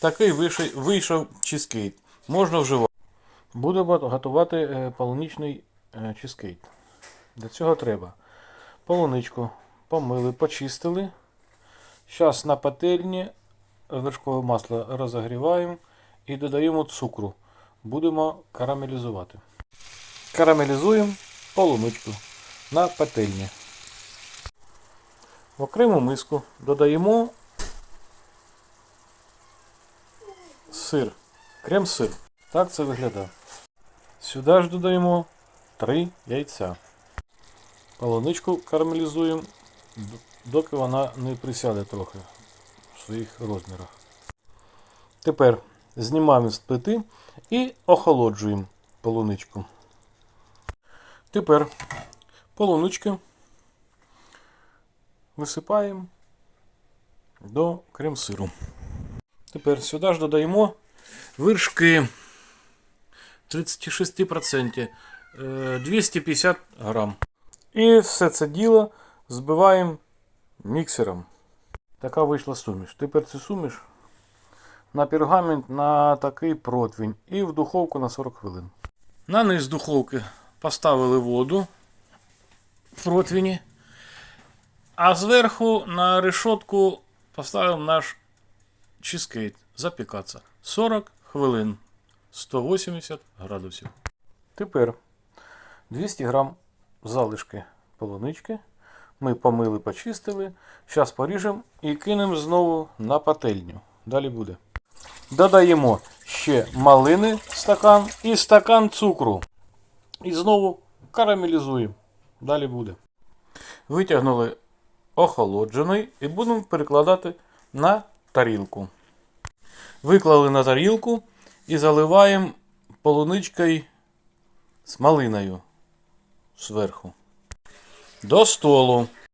такий вийшов, вийшов чизкейк. Можна вживати. Будемо готувати е, полуничний е, чизкейк. Для цього треба полуничку помили, почистили. Зараз на пательні вершкове масло розігріваємо і додаємо цукру. Будемо карамелізувати. Карамелізуємо полуничку на пательні. В окрему миску додаємо сир, крем-сир. Так це виглядає. Сюди ж додаємо 3 яйця. Полуничку карамелізуємо, доки вона не присяде трохи в своїх розмірах. Тепер знімаємо з плити і охолоджуємо полуничку. Тепер полунички висипаємо до крем-сиру. Тепер сюди ж додаємо вершки 36%, е, 250 грам. І все це діло збиваємо міксером. Така вийшла суміш. Тепер цю суміш на пергамент на такий противень і в духовку на 40 хвилин. На низ духовки поставили воду в противні, а зверху на решетку поставимо наш чизкейк запікатися 40 хвилин 180 градусів. Тепер 200 грам залишки полунички. Ми помили, почистили. Зараз поріжемо і кинемо знову на пательню. Далі буде. Додаємо ще малини стакан і стакан цукру. І знову карамелізуємо. Далі буде. Витягнули охолоджений і будемо перекладати на тарілку. Виклали на тарілку і заливаємо полуничкою з малиною зверху. До столу.